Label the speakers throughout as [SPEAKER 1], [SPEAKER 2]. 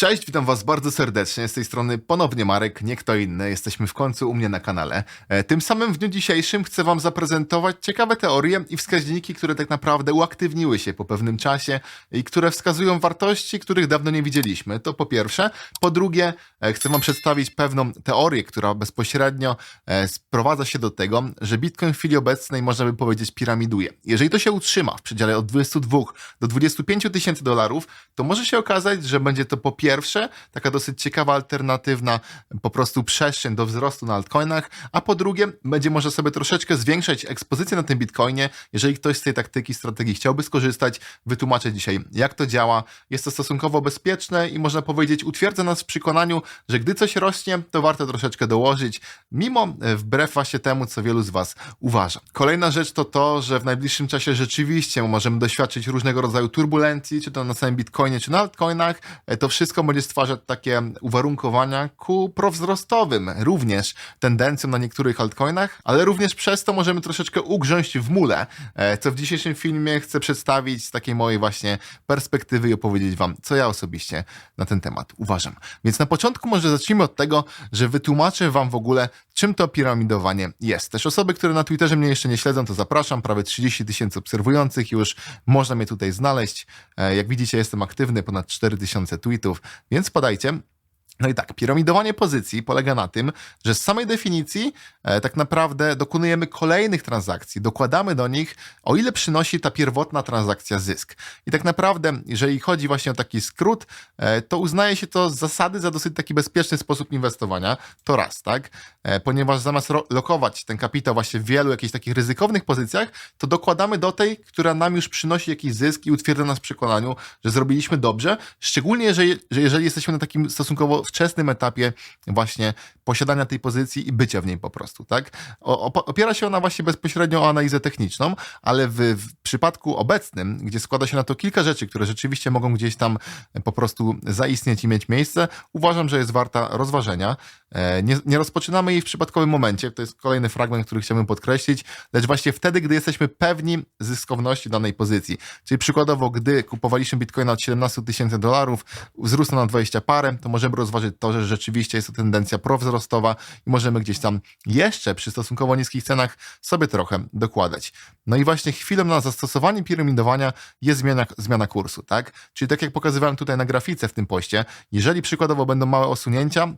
[SPEAKER 1] Cześć, witam was bardzo serdecznie. Z tej strony ponownie Marek, nie kto inny. Jesteśmy w końcu u mnie na kanale. E, Tym samym w dniu dzisiejszym chcę wam zaprezentować ciekawe teorie i wskaźniki, które tak naprawdę uaktywniły się po pewnym czasie i które wskazują wartości, których dawno nie widzieliśmy. To po pierwsze. Po drugie, e, chcę wam przedstawić pewną teorię, która bezpośrednio e, sprowadza się do tego, że Bitcoin w chwili obecnej można by powiedzieć piramiduje. Jeżeli to się utrzyma w przedziale od 22 do 25 tysięcy dolarów, to może się okazać, że będzie to po pierwsze taka dosyć ciekawa, alternatywna po prostu przestrzeń do wzrostu na altcoinach, a po drugie będzie można sobie troszeczkę zwiększać ekspozycję na tym Bitcoinie. Jeżeli ktoś z tej taktyki, strategii chciałby skorzystać, wytłumaczę dzisiaj jak to działa. Jest to stosunkowo bezpieczne i można powiedzieć utwierdza nas w przekonaniu, że gdy coś rośnie, to warto troszeczkę dołożyć, mimo e, wbrew właśnie temu, co wielu z Was uważa. Kolejna rzecz to to, że w najbliższym czasie rzeczywiście możemy doświadczyć różnego rodzaju turbulencji, czy to na samym Bitcoinie, czy na altcoinach. E, To wszystko będzie stwarzać takie uwarunkowania ku prowzrostowym również tendencjom na niektórych altcoinach, ale również przez to możemy troszeczkę ugrząść w mule, e, co w dzisiejszym filmie chcę przedstawić z takiej mojej właśnie perspektywy i opowiedzieć Wam, co ja osobiście na ten temat uważam. Więc na początku może zacznijmy od tego, że wytłumaczę Wam w ogóle, czym to piramidowanie jest. Też osoby, które na Twitterze mnie jeszcze nie śledzą, to zapraszam. Prawie 30 tysięcy obserwujących już. Można mnie tutaj znaleźć. E, Jak widzicie, jestem aktywny, ponad 4 tysiące tweetów, więc podajcie. No i tak, piramidowanie pozycji polega na tym, że z samej definicji e, tak naprawdę dokonujemy kolejnych transakcji, dokładamy do nich, o ile przynosi ta pierwotna transakcja zysk. I tak naprawdę, jeżeli chodzi właśnie o taki skrót, e, to uznaje się to z zasady za dosyć taki bezpieczny sposób inwestowania. To raz, tak? E, ponieważ zamiast lokować ten kapitał właśnie w wielu jakichś takich ryzykownych pozycjach, to dokładamy do tej, która nam już przynosi jakiś zysk i utwierdza nas w przekonaniu, że zrobiliśmy dobrze, szczególnie że jeżeli jesteśmy na takim stosunkowo wczesnym etapie właśnie posiadania tej pozycji i bycia w niej po prostu, tak? Opiera się ona właśnie bezpośrednio o analizę techniczną, ale w, w przypadku obecnym, gdzie składa się na to kilka rzeczy, które rzeczywiście mogą gdzieś tam po prostu zaistnieć i mieć miejsce, uważam, że jest warta rozważenia. E, Nie, nie rozpoczynamy jej w przypadkowym momencie, to jest kolejny fragment, który chciałbym podkreślić, lecz właśnie wtedy, gdy jesteśmy pewni zyskowności danej pozycji. Czyli przykładowo, gdy kupowaliśmy bitcoina od 17 tysięcy dolarów, wzrósł na 20 parę, to możemy rozważyć to, że rzeczywiście jest to tendencja prowzrostowa i możemy gdzieś tam jeszcze przy stosunkowo niskich cenach sobie trochę dokładać. No i właśnie chwilą na zastosowanie piramidowania jest zmiana, zmiana kursu, tak? Czyli tak jak pokazywałem tutaj na grafice w tym poście, jeżeli przykładowo będą małe osunięcia,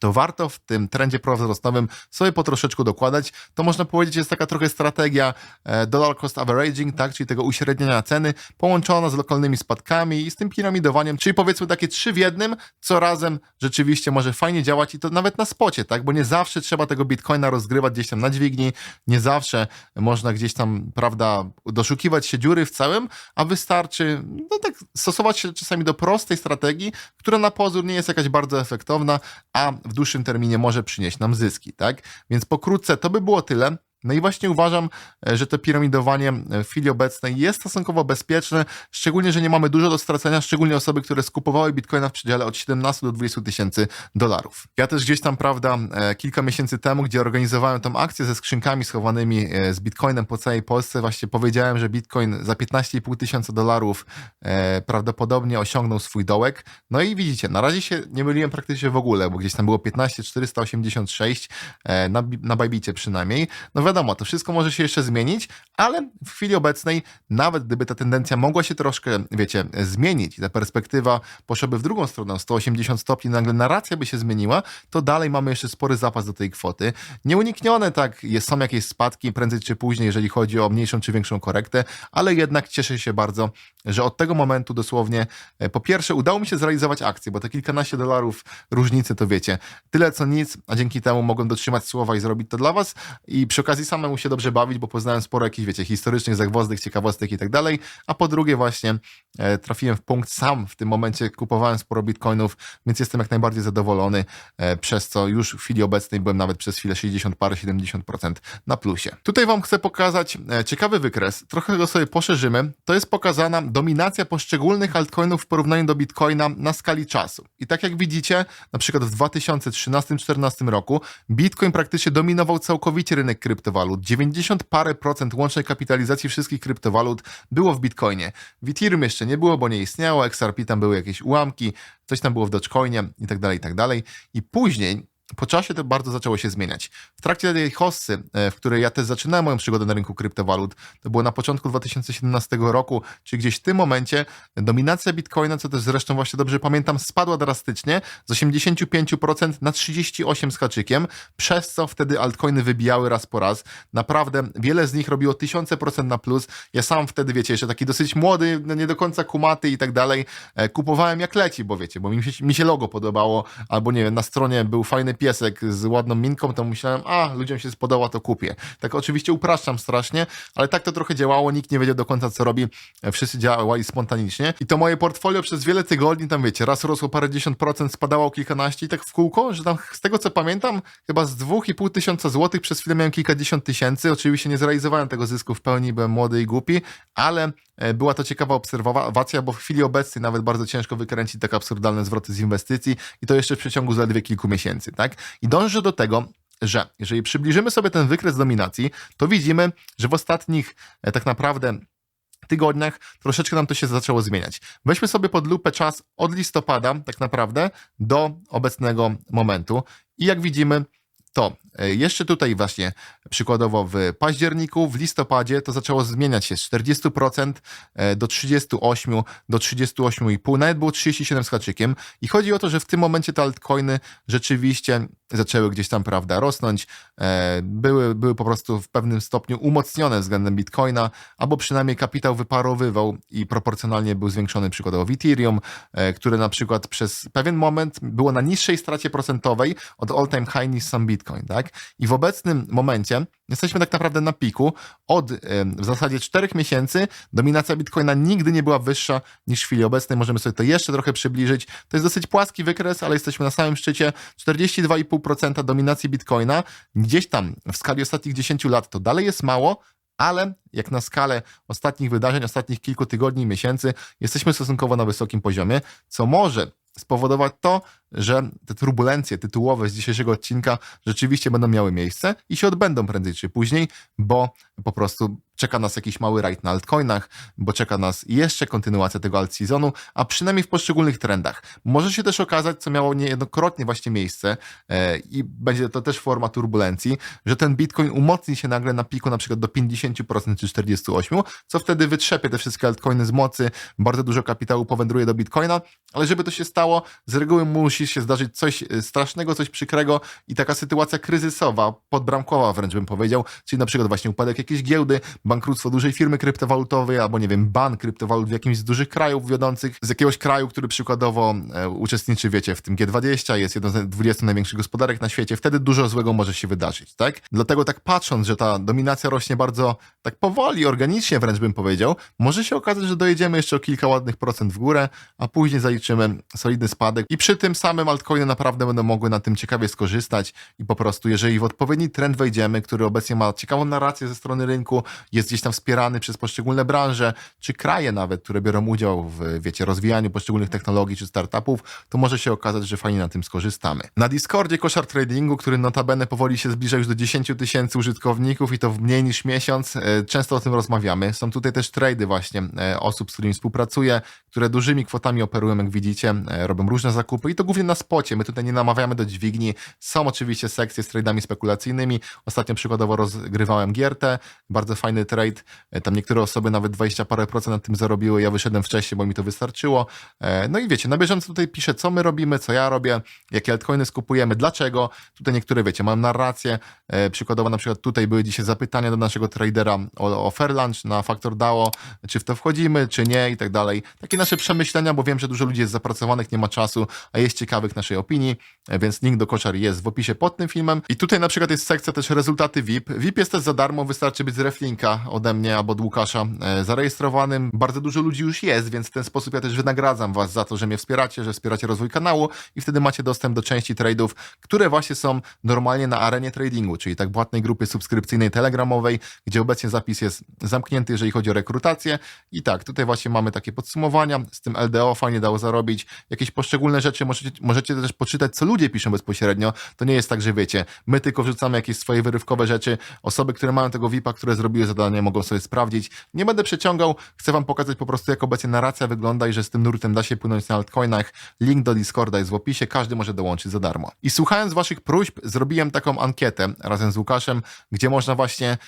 [SPEAKER 1] to warto w tym trendzie prowzrostowym sobie po troszeczku dokładać. To można powiedzieć jest taka trochę strategia e, dollar cost averaging, tak, czyli tego uśredniania ceny, połączona z lokalnymi spadkami i z tym piramidowaniem, czyli powiedzmy takie trzy w jednym, co razem rzeczywiście może fajnie działać i to nawet na spocie, tak, bo nie zawsze trzeba tego bitcoina rozgrywać gdzieś tam na dźwigni, nie zawsze można gdzieś tam, prawda, doszukiwać się dziury w całym, a wystarczy, no tak, stosować się czasami do prostej strategii, która na pozór nie jest jakaś bardzo efektowna, a w dłuższym terminie może przynieść nam zyski, tak? Więc pokrótce to by było tyle. No i właśnie uważam, e, że to piramidowanie e, w chwili obecnej jest stosunkowo bezpieczne, szczególnie, że nie mamy dużo do stracenia, szczególnie osoby, które skupowały bitcoina w przedziale od 17 do 20 tysięcy dolarów. Ja też gdzieś tam, prawda, e, kilka miesięcy temu, gdzie organizowałem tą akcję ze skrzynkami schowanymi z bitcoinem po całej Polsce, właśnie powiedziałem, że bitcoin za 15,5 tysiąca dolarów prawdopodobnie osiągnął swój dołek. No i widzicie, na razie się nie myliłem praktycznie w ogóle, bo gdzieś tam było 15,486 e, na, na Bajbicie przynajmniej. No wiadomo, to wszystko może się jeszcze zmienić, ale w chwili obecnej, nawet gdyby ta tendencja mogła się troszkę, wiecie, zmienić i ta perspektywa poszłaby w drugą stronę, o 180 stopni, nagle narracja by się zmieniła, to dalej mamy jeszcze spory zapas do tej kwoty. Nieuniknione tak, jest, są jakieś spadki prędzej czy później, jeżeli chodzi o mniejszą czy większą korektę, ale jednak cieszę się bardzo, że od tego momentu dosłownie, e, po pierwsze udało mi się zrealizować akcję, bo te kilkanaście dolarów różnicy to wiecie, tyle co nic, a dzięki temu mogłem dotrzymać słowa i zrobić to dla was i przy okazji samemu się dobrze bawić, bo poznałem sporo jakichś, wiecie, historycznych zagwozdek, ciekawostek i tak dalej, a po drugie właśnie e, trafiłem w punkt sam w tym momencie, kupowałem sporo bitcoinów, więc jestem jak najbardziej zadowolony, e, przez co już w chwili obecnej byłem nawet przez chwilę 60 parę, 70% na plusie. Tutaj wam chcę pokazać e, ciekawy wykres, trochę go sobie poszerzymy. To jest pokazana dominacja poszczególnych altcoinów w porównaniu do bitcoina na skali czasu. I tak jak widzicie, na przykład w 2013-2014 roku bitcoin praktycznie dominował całkowicie rynek kryptowalut kryptowalut. 90 parę procent łącznej kapitalizacji wszystkich kryptowalut było w Bitcoinie. W Ethereum jeszcze nie było, bo nie istniało, XRP tam były jakieś ułamki, coś tam było w Dogecoinie i tak dalej, i tak dalej. I później po czasie to bardzo zaczęło się zmieniać. W trakcie tej hossy, e, w której ja też zaczynałem moją przygodę na rynku kryptowalut, to było na początku 2017 roku, czyli gdzieś w tym momencie dominacja Bitcoina, co też zresztą właśnie dobrze pamiętam, spadła drastycznie z 85% na 38% z haczykiem, przez co wtedy altcoiny wybijały raz po raz. Naprawdę wiele z nich robiło tysiące procent na plus. Ja sam wtedy, wiecie, jeszcze taki dosyć młody, no nie do końca kumaty i tak dalej, e, kupowałem jak leci, bo wiecie, bo mi się, mi się logo podobało, albo nie wiem, na stronie był fajny piesek z ładną minką, to myślałem, a ludziom się spodoba, to kupię. Tak oczywiście upraszczam strasznie, ale tak to trochę działało, nikt nie wiedział do końca co robi, wszyscy działali spontanicznie i to moje portfolio przez wiele tygodni, tam wiecie, raz rosło parę dziesiąt procent, spadało kilkanaście i tak w kółko, że tam z tego co pamiętam, chyba z dwóch i pół tysiąca złotych przez chwilę miałem kilkadziesiąt tysięcy, oczywiście nie zrealizowałem tego zysku w pełni, byłem młody i głupi, ale była to ciekawa obserwacja, bo w chwili obecnej nawet bardzo ciężko wykręcić tak absurdalne zwroty z inwestycji i to jeszcze w przeciągu zaledwie kilku miesięcy, tak? I dążę do tego, że jeżeli przybliżymy sobie ten wykres dominacji, to widzimy, że w ostatnich e, tak naprawdę tygodniach troszeczkę nam to się zaczęło zmieniać. Weźmy sobie pod lupę czas od listopada tak naprawdę do obecnego momentu i jak widzimy, to e, jeszcze tutaj właśnie przykładowo w październiku, w listopadzie to zaczęło zmieniać się z 40% e, do 38, do 38,5, nawet było 37 z haczykiem. I chodzi o to, że w tym momencie te altcoiny rzeczywiście zaczęły gdzieś tam, prawda, rosnąć, e, były, były po prostu w pewnym stopniu umocnione względem Bitcoina, albo przynajmniej kapitał wyparowywał i proporcjonalnie był zwiększony przykładowo w Ethereum, które na przykład przez pewien moment było na niższej stracie procentowej od all-time high niż sam Bitcoin, tak? I w obecnym momencie jesteśmy tak naprawdę na piku. Od w zasadzie 4 miesięcy dominacja Bitcoina nigdy nie była wyższa niż w chwili obecnej. Możemy sobie to jeszcze trochę przybliżyć. To jest dosyć płaski wykres, ale jesteśmy na samym szczycie. 42,5% dominacji Bitcoina. Gdzieś tam w skali ostatnich 10 lat to dalej jest mało, ale jak na skalę ostatnich wydarzeń, ostatnich kilku tygodni, miesięcy, jesteśmy stosunkowo na wysokim poziomie, co może spowodować to, że te turbulencje tytułowe z dzisiejszego odcinka rzeczywiście będą miały miejsce i się odbędą prędzej czy później, bo po prostu czeka nas jakiś mały rajd na altcoinach, bo czeka nas jeszcze kontynuacja tego alt seasonu, a przynajmniej w poszczególnych trendach. Może się też okazać, co miało niejednokrotnie właśnie miejsce e, i będzie to też forma turbulencji, że ten Bitcoin umocni się nagle na piku na przykład do 50% czy 48%, co wtedy wytrzepie te wszystkie altcoiny z mocy, bardzo dużo kapitału powędruje do Bitcoina, ale żeby to się stało, z reguły musi się zdarzyć coś e, strasznego, coś przykrego i taka sytuacja kryzysowa, podbramkowa wręcz bym powiedział, czyli na przykład właśnie upadek jakiejś giełdy, bankructwo dużej firmy kryptowalutowej, albo nie wiem, ban kryptowalut w jakimś z dużych krajów wiodących, z jakiegoś kraju, który przykładowo e, uczestniczy, wiecie, w tym G20, jest jedną z 20 największych gospodarek na świecie, wtedy dużo złego może się wydarzyć, tak? Dlatego tak patrząc, że ta dominacja rośnie bardzo tak powoli, organicznie wręcz bym powiedział, może się okazać, że dojedziemy jeszcze o kilka ładnych procent w górę, a później zaliczymy solidny spadek i przy tym samym altcoiny naprawdę będą mogły na tym ciekawie skorzystać i po prostu, jeżeli w odpowiedni trend wejdziemy, który obecnie ma ciekawą narrację ze strony rynku, jest gdzieś tam wspierany przez poszczególne branże, czy kraje nawet, które biorą udział w, wiecie, rozwijaniu poszczególnych technologii czy startupów, to może się okazać, że fajnie na tym skorzystamy. Na Discordzie koszar tradingu, który notabene powoli się zbliża już do 10 tysięcy użytkowników i to w mniej niż miesiąc, e, często o tym rozmawiamy. Są tutaj też trady właśnie e, osób, z którymi współpracuję, które dużymi kwotami operują, jak widzicie, e, robią różne zakupy i to głównie na spocie. My tutaj nie namawiamy do dźwigni. Są oczywiście sekcje z tradami spekulacyjnymi. Ostatnio przykładowo rozgrywałem Giertę, bardzo fajny trade. E, tam niektóre osoby nawet 20 parę procent na tym zarobiły. Ja wyszedłem wcześniej, bo mi to wystarczyło. E, no i wiecie, na bieżąco tutaj piszę, co my robimy, co ja robię, jakie altcoiny skupujemy, dlaczego. Tutaj niektóre, wiecie, mam narrację. E, przykładowo na przykład tutaj były dzisiaj zapytania do naszego tradera o, o Fairlunch na Factor DAO, czy w to wchodzimy, czy nie i tak dalej. Takie nasze przemyślenia, bo wiem, że dużo ludzi jest zapracowanych, nie ma czasu, a jest ciekawych naszej opinii, więc link do koszar jest w opisie pod tym filmem. I tutaj na przykład jest sekcja też rezultaty VIP. VIP jest też za darmo, wystarczy być z Reflinka ode mnie albo od Łukasza e, zarejestrowanym. Bardzo dużo ludzi już jest, więc w ten sposób ja też wynagradzam was za to, że mnie wspieracie, że wspieracie rozwój kanału i wtedy macie dostęp do części trade'ów, które właśnie są normalnie na arenie tradingu, czyli tak płatnej grupie subskrypcyjnej telegramowej, gdzie obecnie zapis jest zamknięty, jeżeli chodzi o rekrutację. I tak, tutaj właśnie mamy takie podsumowania, z tym LDO fajnie dało zarobić, jakieś poszczególne rzeczy możecie, możecie też poczytać, co ludzie piszą bezpośrednio. To nie jest tak, że wiecie, my tylko wrzucamy jakieś swoje wyrywkowe rzeczy, osoby, które mają tego VIP-a, które zrobiły zadanie, mogą sobie sprawdzić. Nie będę przeciągał, chcę wam pokazać po prostu, jak obecnie narracja wygląda i że z tym nurtem da się płynąć na altcoinach. Link do Discorda jest w opisie, każdy może dołączyć za darmo. I słuchając waszych próśb, zrobiłem taką ankietę razem z Łukaszem, gdzie można właśnie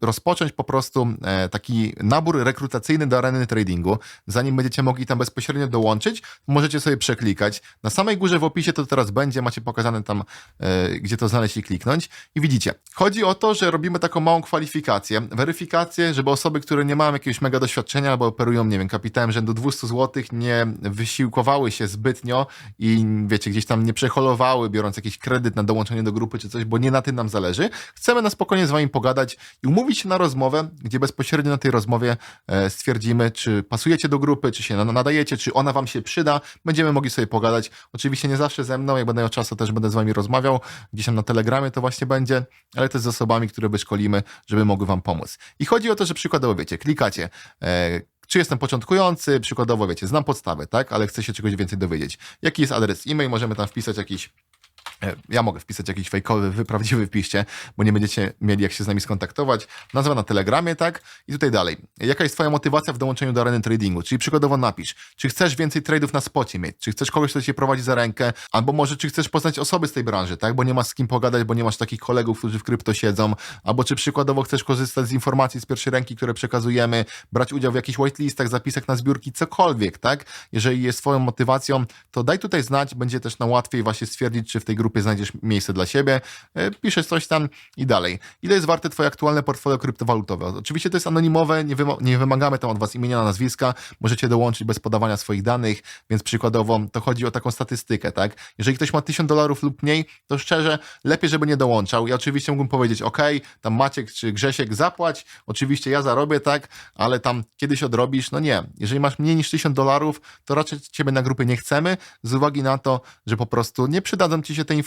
[SPEAKER 1] rozpocząć po prostu e, taki nabór rekrutacyjny do areny tradingu. Zanim będziecie mogli tam bezpośrednio dołączyć, możecie sobie przeklikać. Na samej górze w opisie to teraz będzie, macie pokazane tam, e, gdzie to znaleźć i kliknąć. I widzicie, chodzi o to, że robimy taką małą kwalifikację, weryfikację, żeby osoby, które nie mają jakiegoś mega doświadczenia albo operują, nie wiem, kapitałem rzędu 200 zł, nie wysiłkowały się zbytnio i wiecie, gdzieś tam nie przeholowały, biorąc jakiś kredyt na dołączenie do grupy czy coś, bo nie na tym nam zależy. Chcemy na spokojnie z wami pogadać i umówić się na rozmowę, gdzie bezpośrednio na tej rozmowie e, stwierdzimy, czy pasujecie do grupy, czy się na- nadajecie, czy ona wam się przyda. Będziemy mogli sobie pogadać. Oczywiście nie zawsze ze mną, jak będę miał czas, to też będę z wami rozmawiał. Gdzieś tam na Telegramie to właśnie będzie, ale też z osobami, które wyszkolimy, żeby mogły wam pomóc. I chodzi o to, że przykładowo wiecie, klikacie e, czy jestem początkujący, przykładowo wiecie, znam podstawę, tak, ale chcę się czegoś więcej dowiedzieć. Jaki jest adres e-mail, możemy tam wpisać jakiś ja mogę wpisać jakiś fejkowy, wy prawdziwy wpiście, bo nie będziecie mieli jak się z nami skontaktować. Nazwa na Telegramie, tak? I tutaj dalej. Jaka jest twoja motywacja w dołączeniu do areny tradingu? Czyli przykładowo napisz, czy chcesz więcej tradeów na spocie mieć, czy chcesz kogoś, kto cię prowadzi za rękę, albo może czy chcesz poznać osoby z tej branży, tak? Bo nie masz z kim pogadać, bo nie masz takich kolegów, którzy w krypto siedzą, albo czy przykładowo chcesz korzystać z informacji z pierwszej ręki, które przekazujemy, brać udział w jakichś whitelistach, zapisach na zbiórki, cokolwiek, tak? Jeżeli jest twoją motywacją, to daj tutaj znać, będzie też na łatwiej właśnie stwierdzić, czy w tej grupie znajdziesz miejsce dla siebie, e, piszesz coś tam i dalej. Ile jest warte twoje aktualne portfolio kryptowalutowe? Oczywiście to jest anonimowe, nie, nie wymagamy tam od was imienia, nazwiska, możecie dołączyć bez podawania swoich danych, więc przykładowo to chodzi o taką statystykę, tak? Jeżeli ktoś ma 1000 dolarów lub mniej, to szczerze, lepiej, żeby nie dołączał. Ja oczywiście mógłbym powiedzieć, ok, tam Maciek czy Grzesiek zapłać, oczywiście ja zarobię, tak, ale tam kiedyś odrobisz, no nie. Jeżeli masz mniej niż 1000 dolarów, to raczej ciebie na grupy nie chcemy, z uwagi na to, że po prostu nie przydadzą ci się te informacje,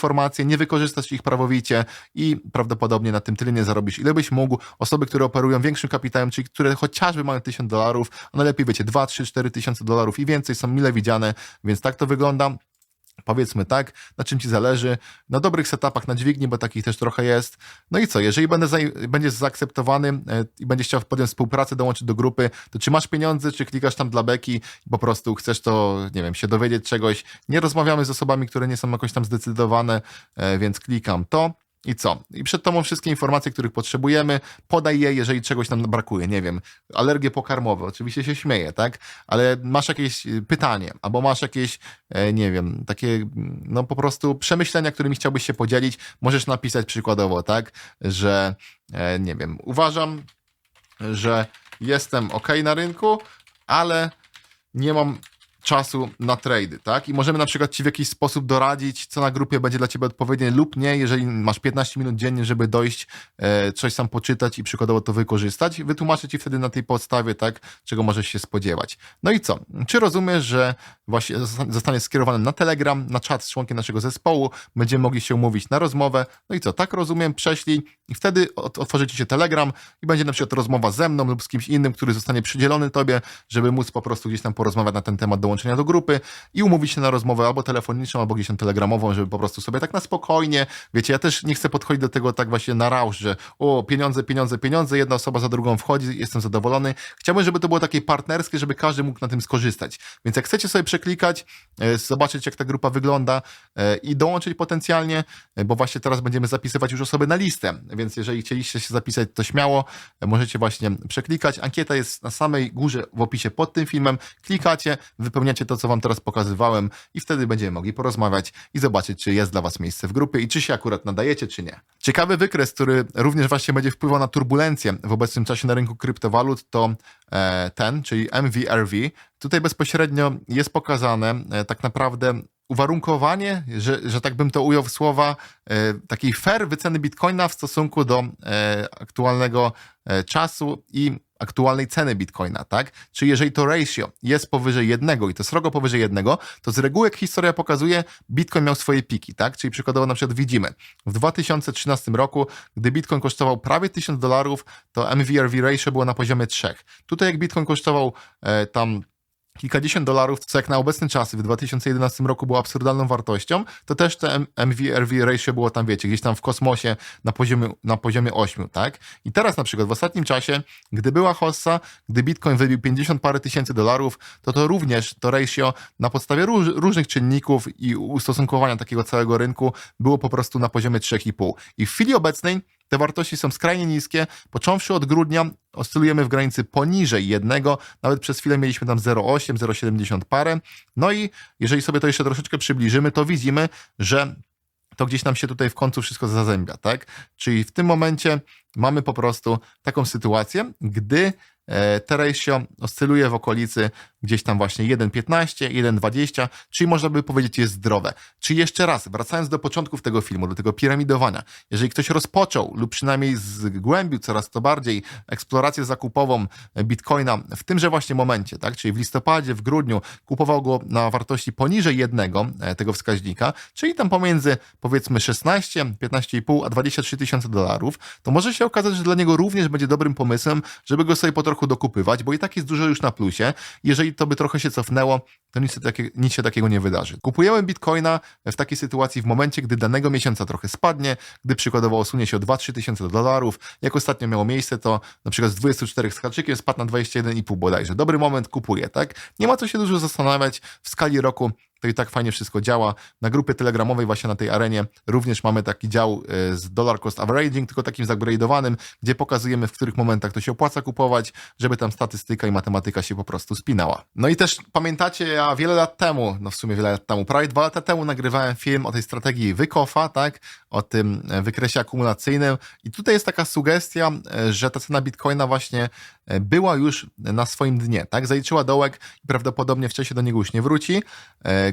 [SPEAKER 1] nie wykorzystasz ich prawowicie i prawdopodobnie na tym tyle nie zarobisz, ile byś mógł. Osoby, które operują większym kapitałem, czyli które chociażby mają 1000 dolarów, a najlepiej wiecie, 2, 3, 4 tysiące dolarów i więcej są mile widziane, więc tak to wygląda. Powiedzmy tak, na czym ci zależy, na dobrych setupach, na dźwigni, bo takich też trochę jest. No i co, jeżeli będę za, będziesz zaakceptowany e, i będziesz chciał podjąć współpracę, dołączyć do grupy, to czy masz pieniądze, czy klikasz tam dla beki i po prostu chcesz to, nie wiem, się dowiedzieć czegoś. Nie rozmawiamy z osobami, które nie są jakoś tam zdecydowane, e, więc klikam to. I co? I przed tobą wszystkie informacje, których potrzebujemy, podaj je, jeżeli czegoś nam brakuje. Nie wiem, alergie pokarmowe, oczywiście się śmieję, tak? Ale masz jakieś y, pytanie, albo masz jakieś, e, nie wiem, takie, no po prostu przemyślenia, którymi chciałbyś się podzielić, możesz napisać przykładowo, tak? Że, e, nie wiem, uważam, że jestem ok na rynku, ale nie mam czasu na trady, tak? I możemy na przykład Ci w jakiś sposób doradzić, co na grupie będzie dla Ciebie odpowiednie lub nie, jeżeli masz 15 minut dziennie, żeby dojść, e, coś sam poczytać i przykładowo to wykorzystać. Wytłumaczę Ci wtedy na tej podstawie, tak, czego możesz się spodziewać. No i co? Czy rozumiesz, że właśnie zosta- zostanie skierowany na Telegram, na czat z członkiem naszego zespołu, będziemy mogli się umówić na rozmowę. No i co? Tak rozumiem, prześlij i wtedy ot- otworzy Ci się Telegram i będzie na przykład rozmowa ze mną lub z kimś innym, który zostanie przydzielony Tobie, żeby móc po prostu gdzieś tam porozmawiać na ten temat dołączenia do grupy i umówić się na rozmowę albo telefoniczną, albo gdzieś tam telegramową, żeby po prostu sobie tak na spokojnie, wiecie, ja też nie chcę podchodzić do tego tak właśnie na rausz, że o, pieniądze, pieniądze, pieniądze, jedna osoba za drugą wchodzi, jestem zadowolony. Chciałbym, żeby to było takie partnerskie, żeby każdy mógł na tym skorzystać. Więc jak chcecie sobie przeklikać, e, zobaczyć jak ta grupa wygląda e, i dołączyć potencjalnie, e, bo właśnie teraz będziemy zapisywać już osoby na listę, więc jeżeli chcieliście się zapisać, to śmiało możecie właśnie przeklikać. Ankieta jest na samej górze w opisie pod tym filmem. Klikacie, wypełniacie to, co wam teraz pokazywałem i wtedy będziemy mogli porozmawiać i zobaczyć, czy jest dla was miejsce w grupie i czy się akurat nadajecie, czy nie. Ciekawy wykres, który również właśnie będzie wpływał na turbulencję w obecnym czasie na rynku kryptowalut, to e, ten, czyli MVRV. Tutaj bezpośrednio jest pokazane e, tak naprawdę uwarunkowanie, że, że tak bym to ujął w słowa, e, takiej fair wyceny bitcoina w stosunku do aktualnego czasu i aktualnej ceny bitcoina, tak? Czyli jeżeli to ratio jest powyżej jednego i to srogo powyżej jednego, to z reguły, jak historia pokazuje, bitcoin miał swoje piki, tak? Czyli przykładowo na przykład widzimy, w 2013 roku, gdy bitcoin kosztował prawie 1000 dolarów, to MVRV ratio było na poziomie 3. Tutaj jak bitcoin kosztował e, tam kilkadziesiąt dolarów, co jak na obecne czasy w 2011 roku było absurdalną wartością, to też te MVRV ratio było tam, wiecie, gdzieś tam w kosmosie na poziomie, na poziomie 8, tak? I teraz na przykład w ostatnim czasie, gdy była hossa, gdy Bitcoin wybił 50 parę tysięcy dolarów, to to również to ratio na podstawie róż, różnych czynników i ustosunkowania takiego całego rynku było po prostu na poziomie 3,5. I w chwili obecnej te wartości są skrajnie niskie. Począwszy od grudnia oscylujemy w granicy poniżej jednego, nawet przez chwilę mieliśmy tam 0,8, 0,70 parę. No i jeżeli sobie to jeszcze troszeczkę przybliżymy, to widzimy, że to gdzieś nam się tutaj w końcu wszystko zazębia, tak? Czyli w tym momencie mamy po prostu taką sytuację, gdy e, te ratio oscyluje w okolicy gdzieś tam właśnie 1,15, 1,20, czyli można by powiedzieć jest zdrowe. Czyli jeszcze raz, wracając do początków tego filmu, do tego piramidowania, jeżeli ktoś rozpoczął lub przynajmniej zgłębił coraz to bardziej eksplorację zakupową Bitcoina w tymże właśnie momencie, tak, czyli w listopadzie, w grudniu kupował go na wartości poniżej jednego e, tego wskaźnika, czyli tam pomiędzy powiedzmy 16, 15,5 a 23 tysiące dolarów, to może się okazać, że dla niego również będzie dobrym pomysłem, żeby go sobie po trochu dokupywać, bo i tak jest dużo już na plusie. Jeżeli to by trochę się cofnęło, to nic, takie, nic się takiego nie wydarzy. Kupujemy bitcoina w takiej sytuacji w momencie, gdy danego miesiąca trochę spadnie, gdy przykładowo osunie się o 2-3 tysiące dolarów. Jak ostatnio miało miejsce, to na przykład z 24 z haczykiem spadł na 21,5 bodajże. Dobry moment, kupuję, tak? Nie ma co się dużo zastanawiać. W skali roku to i tak fajnie wszystko działa. Na grupie telegramowej właśnie na tej arenie również mamy taki dział e, z dollar cost averaging, tylko takim zupgrade'owanym, gdzie pokazujemy w których momentach to się opłaca kupować, żeby tam statystyka i matematyka się po prostu spinała. No i też pamiętacie, ja wiele lat temu, no w sumie wiele lat temu, prawie dwa lata temu nagrywałem film o tej strategii wykofa, tak, o tym e, wykresie akumulacyjnym i tutaj jest taka sugestia, e, że ta cena bitcoina właśnie była już na swoim dnie, tak, zaliczyła dołek i prawdopodobnie wcześniej do niego już nie wróci.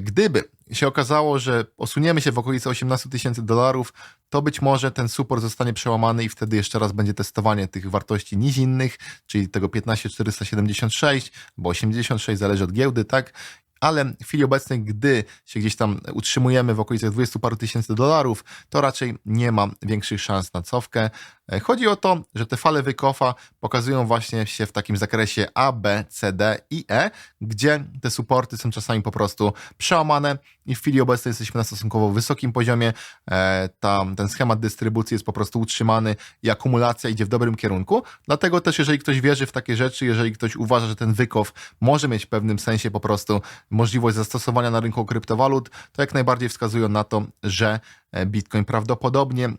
[SPEAKER 1] Gdyby się okazało, że osuniemy się w okolicy 18 tysięcy dolarów, to być może ten support zostanie przełamany i wtedy jeszcze raz będzie testowanie tych wartości nizinnych, czyli tego 15476, bo 86 zależy od giełdy, tak? ale w chwili obecnej, gdy się gdzieś tam utrzymujemy w okolicach 20 paru tysięcy dolarów, to raczej nie ma większych szans na cofkę. E, chodzi o to, że te fale wykofa pokazują właśnie się w takim zakresie A, B, C, D i E, gdzie te suporty są czasami po prostu przełamane i w chwili obecnej jesteśmy na stosunkowo wysokim poziomie. E, tam ten schemat dystrybucji jest po prostu utrzymany i akumulacja idzie w dobrym kierunku. Dlatego też, jeżeli ktoś wierzy w takie rzeczy, jeżeli ktoś uważa, że ten wykof może mieć w pewnym sensie po prostu możliwość zastosowania na rynku kryptowalut, to jak najbardziej wskazują na to, że e, Bitcoin prawdopodobnie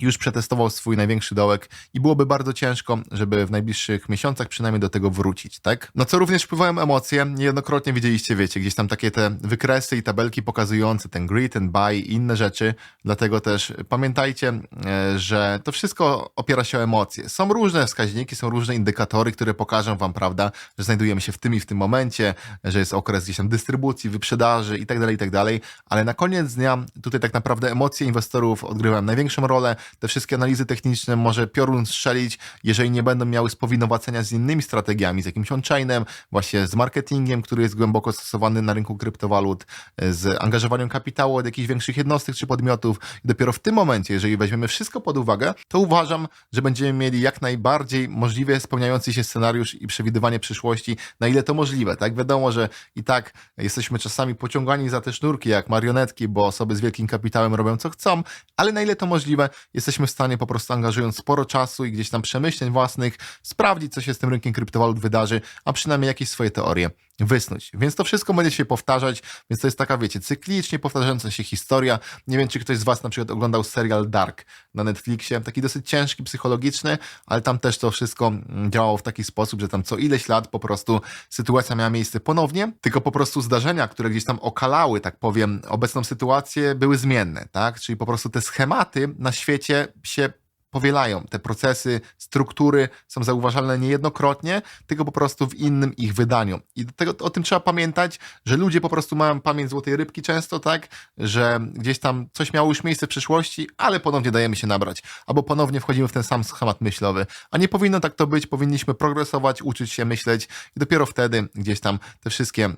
[SPEAKER 1] już przetestował swój największy dołek i byłoby bardzo ciężko, żeby w najbliższych miesiącach przynajmniej do tego wrócić, tak? No co również wpływają emocje. Niejednokrotnie widzieliście, wiecie, gdzieś tam takie te wykresy i tabelki pokazujące ten grid, ten buy i inne rzeczy. Dlatego też pamiętajcie, e, że to wszystko opiera się o emocje. Są różne wskaźniki, są różne indykatory, które pokażą wam, prawda, że znajdujemy się w tym i w tym momencie, że jest okres gdzieś tam dystrybucji, wyprzedaży i tak dalej, i tak dalej. Ale na koniec dnia tutaj tak naprawdę emocje inwestorów odgrywają największą rolę te wszystkie analizy techniczne może piorun strzelić, jeżeli nie będą miały spowinowacenia z innymi strategiami, z jakimś on-chainem, właśnie z marketingiem, który jest głęboko stosowany na rynku kryptowalut, z angażowaniem kapitału od jakichś większych jednostek czy podmiotów. I dopiero w tym momencie, jeżeli weźmiemy wszystko pod uwagę, to uważam, że będziemy mieli jak najbardziej możliwie spełniający się scenariusz i przewidywanie przyszłości, na ile to możliwe. Tak wiadomo, że i tak jesteśmy czasami pociągani za te sznurki jak marionetki, bo osoby z wielkim kapitałem robią co chcą, ale na ile to możliwe, jesteśmy w stanie po prostu angażując sporo czasu i gdzieś tam przemyśleń własnych, sprawdzić, co się z tym rynkiem kryptowalut wydarzy, a przynajmniej jakieś swoje teorie wysnuć. Więc to wszystko będzie się powtarzać, więc to jest taka, wiecie, cyklicznie powtarzająca się historia. Nie wiem, czy ktoś z Was na przykład oglądał serial Dark na Netflixie, taki dosyć ciężki, psychologiczny, ale tam też to wszystko mm, działało w taki sposób, że tam co ileś lat po prostu sytuacja miała miejsce ponownie, tylko po prostu zdarzenia, które gdzieś tam okalały, tak powiem, obecną sytuację, były zmienne, tak? Czyli po prostu te schematy na świecie się powielają. Te procesy, struktury są zauważalne niejednokrotnie, tylko po prostu w innym ich wydaniu. I do tego, o tym trzeba pamiętać, że ludzie po prostu mają pamięć złotej rybki często, tak, że gdzieś tam coś miało już miejsce w przyszłości, ale ponownie dajemy się nabrać, albo ponownie wchodzimy w ten sam schemat myślowy. A nie powinno tak to być, powinniśmy progresować, uczyć się myśleć i dopiero wtedy gdzieś tam te wszystkie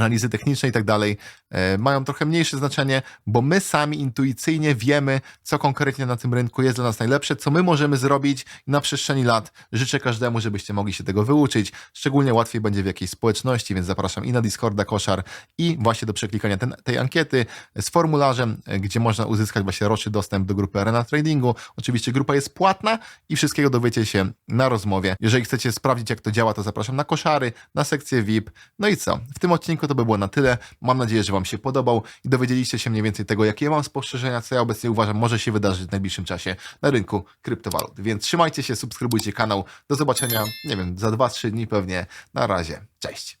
[SPEAKER 1] analizy techniczne i tak dalej e, mają trochę mniejsze znaczenie, bo my sami intuicyjnie wiemy, co konkretnie na tym rynku jest dla nas najlepsze, co my możemy zrobić na przestrzeni lat życzę każdemu, żebyście mogli się tego wyuczyć. Szczególnie łatwiej będzie w jakiejś społeczności, więc zapraszam i na Discorda Koszar i właśnie do przeklikania ten, tej ankiety z formularzem, e, gdzie można uzyskać właśnie roczny dostęp do grupy Arena Tradingu. Oczywiście grupa jest płatna i wszystkiego dowiecie się na rozmowie. Jeżeli chcecie sprawdzić, jak to działa, to zapraszam na koszary, na sekcję VIP. No i co? W tym odcinku to by było na tyle. Mam nadzieję, że Wam się podobał i dowiedzieliście się mniej więcej tego, jakie ja mam spostrzeżenia, co ja obecnie uważam może się wydarzyć w najbliższym czasie na rynku kryptowalut. Więc trzymajcie się, subskrybujcie kanał. Do zobaczenia, nie wiem, za 2-3 dni pewnie. Na razie. Cześć.